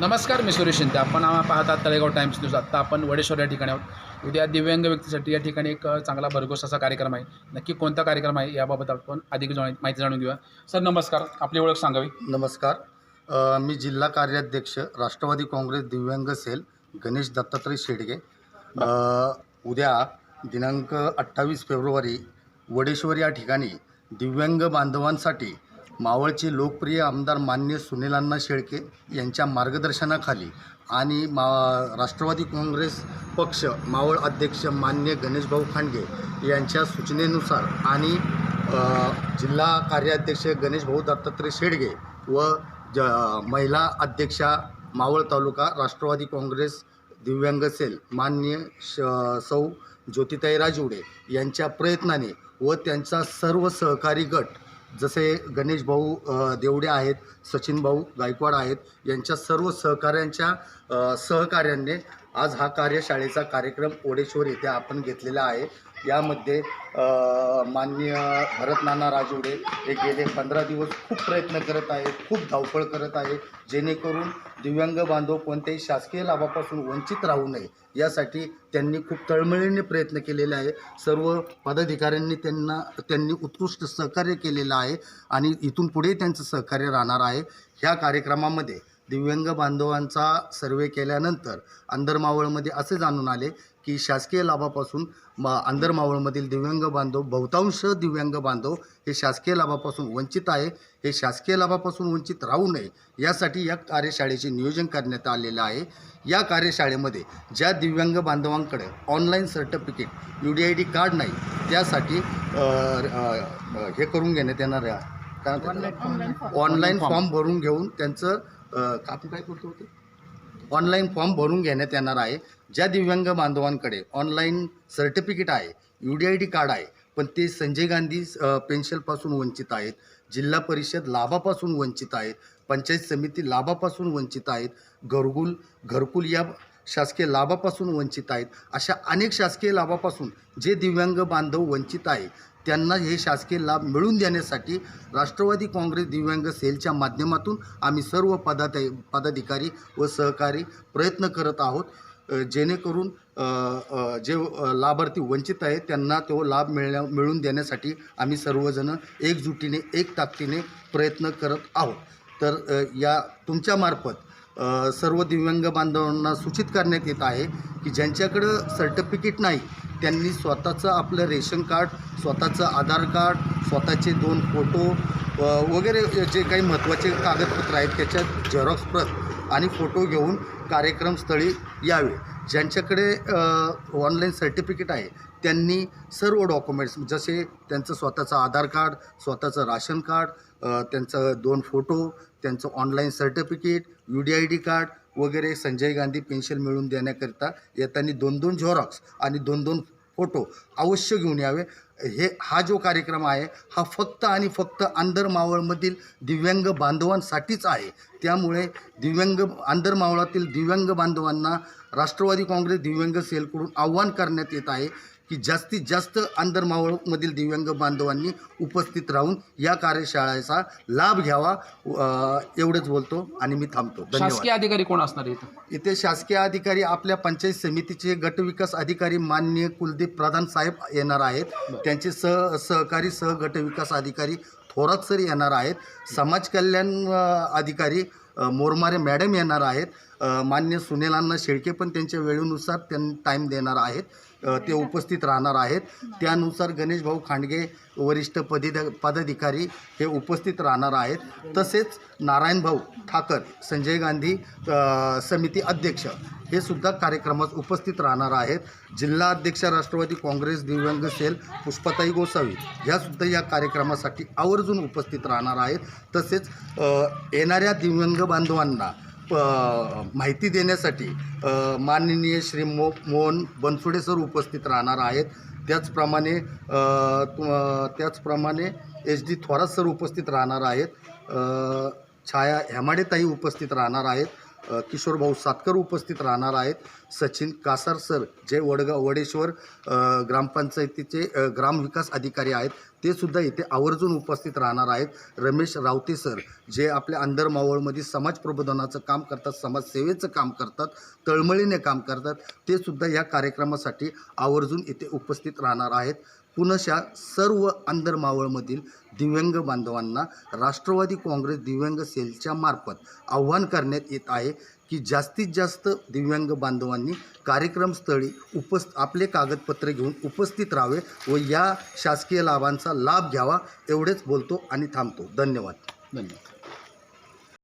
नमस्कार मी सुरेश शिंदे. आपण आम्हा पाहतात तळेगाव टाइम्स न्यूज. आत्ता आपण वडेश्वर या ठिकाणी आहोत. उद्या दिव्यांग व्यक्तीसाठी या ठिकाणी एक चांगला भरघोस असा कार्यक्रम आहे. नक्की कोणता कार्यक्रम आहे याबाबत आपण अधिक जाण माहिती जाणून घेऊया. सर नमस्कार. आपली ओळख सांगावी. नमस्कार. मी जिल्हा कार्याध्यक्ष राष्ट्रवादी काँग्रेस दिव्यांग सेल गणेश दत्तात्रय शेडगे. उद्या दिनांक अठ्ठावीस फेब्रुवारी वडेश्वर या ठिकाणी दिव्यांग बांधवांसाठी मावळचे लोकप्रिय आमदार मान्य सुनीलांना शेळके यांच्या मार्गदर्शनाखाली आणि मा राष्ट्रवादी काँग्रेस पक्ष मावळ अध्यक्ष मान्य गणेशभाऊ खांडगे यांच्या सूचनेनुसार आणि जिल्हा कार्याध्यक्ष गणेशभाऊ दत्तात्रय शेडगे व ज महिला अध्यक्षा मावळ तालुका राष्ट्रवादी काँग्रेस दिव्यांग सेल मान्य श सौ ज्योतिताई राजवडे यांच्या प्रयत्नाने व त्यांचा सर्व सहकारी गट जसे गणेश भाऊ देवडे आहेत सचिन भाऊ गायकवाड आहेत यांच्या सर्व सहकाऱ्यांच्या सहकार्याने आज हा कार्यशाळेचा कार्यक्रम ओडेश्वर येथे आपण घेतलेला आहे. यामध्ये माननीय भरतनाना राजवडे हे गेले पंधरा दिवस खूप प्रयत्न करत आहेत खूप धावपळ करत आहे जेणेकरून दिव्यांग बांधव कोणत्याही शासकीय लाभापासून वंचित राहू नये यासाठी त्यांनी खूप तळमळीने प्रयत्न केलेले आहे सर्व पदाधिकाऱ्यांनी त्यांना त्यांनी उत्कृष्ट सहकार्य केलेलं आहे आणि इथून पुढे त्यांचं सहकार्य राहणार आहे. ह्या कार्यक्रमामध्ये दिव्यांग बांधवांचा सर्वे केल्यानंतर अंदरमावळमध्ये असे जाणून आले की शासकीय लाभापासून म अंदरमावळमधील दिव्यांग बांधव बहुतांश दिव्यांग बांधव हे शासकीय लाभापासून वंचित आहे. हे शासकीय लाभापासून वंचित राहू नये यासाठी या कार्यशाळेचे नियोजन करण्यात आलेलं आहे. या कार्यशाळेमध्ये ज्या दिव्यांग बांधवांकडे online certificate U D I D card नाही त्यासाठी हे करून घेण्यात येणार आहे? ऑनलाईन फॉर्म भरून घेऊन त्यांचं अ, काय बोलतो होते? ऑनलाईन फॉर्म भरून घेण्यात येणार आहे. ज्या दिव्यांग बांधवांकडे ऑनलाईन सर्टिफिकेट आहे U D I D card आहे पण ते संजय गांधी पेन्शनपासून वंचित आहेत जिल्हा परिषद लाभापासून वंचित आहेत पंचायत समिती लाभापासून वंचित आहेत घरकुल घरकुल या शासकीय लाभापासून वंचित आहेत अशा अनेक शासकीय लाभापासून जे दिव्यांग बांधव वंचित आहे त्यांना हे शासकीय लाभ मिळवून देण्यासाठी राष्ट्रवादी काँग्रेस दिव्यांग सेलच्या माध्यमातून आम्ही सर्व पदाध पदाधिकारी व सहकारी प्रयत्न करत आहोत जेणेकरून जे लाभार्थी वंचित आहेत त्यांना तो लाभ मिळण्या मिळवून देण्यासाठी आम्ही सर्वजण एकजुटीने एक ताकदीने प्रयत्न करत आहोत. तर या तुमच्यामार्फत सर्व दिव्यांग बांधवांना सूचित करण्यात येत आहे की ज्यांच्याकडं सर्टिफिकेट नाही त्यांनी स्वतःचं आपलं रेशन कार्ड स्वतःचं आधार कार्ड स्वतःचे दोन फोटो वगैरे जे काही महत्त्वाचे कागदपत्र आहेत त्याच्यात झेरॉक्स प्रत आणि फोटो घेऊन कार्यक्रमस्थळी यावे. ज्यांच्याकडे ऑनलाईन सर्टिफिकेट आहे त्यांनी सर्व डॉक्युमेंट्स जसे त्यांचं स्वतःचं आधार कार्ड स्वतःचं राशन कार्ड त्यांचं दोन फोटो त्यांचं online certificate U D I D card वगैरे संजय गांधी पेन्शन मिळवून देण्याकरिता येताना दोन दोन झेरॉक्स आणि दोन दोन फोटो अवश्य घेऊन यावे. हे हा जो कार्यक्रम आहे हा फक्त आणि फक्त आंदरमावळमधील दिव्यांग बांधवांसाठीच आहे. त्यामुळे दिव्यांग आंदरमावळातील दिव्यांग बांधवांना राष्ट्रवादी काँग्रेस दिव्यांग सेलकडून आव्हान करण्यात येत आहे की जास्तीत जास्त आंदरमावळमधील दिव्यांग बांधवांनी उपस्थित राहून या कार्यशाळेचा लाभ घ्यावा एवढंच बोलतो आणि मी थांबतो. शासकीय अधिकारी कोण असणार इथं? इथे शासकीय अधिकारी आपल्या पंचायत समितीचे गटविकास अधिकारी माननीय कुलदीप प्रधान साहेब येणार आहेत. त्यांचे सह सहकारी सह गटविकास अधिकारी थोरात सर येणार आहेत. समाज कल्याण अधिकारी मोरमारे मॅडम येणार आहेत. मान्य सुनीलांना शेळके पण त्यांच्या वेळेनुसार त्यांना टाईम देणार आहेत. ते उपस्थित राहणार आहेत. त्यानुसार गणेश भाऊ खांडगे वरिष्ठ पदी पदाधिकारी हे उपस्थित राहणार आहेत. तसेच नारायण भाऊ ठाकर संजय गांधी समिती अध्यक्ष. हे सुद्धा कार्यक्रमात उपस्थित राहणार आहेत. जिल्हा अध्यक्ष राष्ट्रवादी काँग्रेस दिव्यांग सेल पुष्पाताई गोसावी ह्यासुद्धा या कार्यक्रमासाठी आवर्जून उपस्थित राहणार आहेत. तसेच येणाऱ्या दिव्यांग बांधवांना प माहिती देण्यासाठी माननीय श्री मो मोहन बनसुडे सर उपस्थित राहणार आहेत. त्याचप्रमाणे त्याचप्रमाणे एच डी थोरात सर उपस्थित राहणार आहेत. छाया हेमाडेताई उपस्थित राहणार आहेत. किशोर भाऊ सातकर उपस्थित राहणार आहेत. सचिन कासार सर जे वडगाव वडेश्वर ग्रामपंचायतीचे ग्रामविकास अधिकारी आहेत ते सुद्धा इथे आवर्जून उपस्थित राहणार आहेत. रमेश रावते सर जे आपल्या अंदर मावळमध्ये समाज प्रबोधनाचं काम करतात समाजसेवेचं काम करतात तळमळीने काम करतात ते सुद्धा या कार्यक्रमासाठी आवर्जून इथे उपस्थित राहणार आहेत. पुनशा सर्व अंधरमावळमधील दिव्यांग बांधवांना राष्ट्रवादी काँग्रेस दिव्यांग सेलच्या मार्फत आव्हान करण्यात येत आहे की जास्तीत जास्त दिव्यांग बांधवांनी कार्यक्रमस्थळी उपस् आपले कागदपत्रे घेऊन उपस्थित राहावे व या शासकीय लाभांचा लाभ घ्यावा एवढेच बोलतो आणि थांबतो. धन्यवाद. धन्यवाद.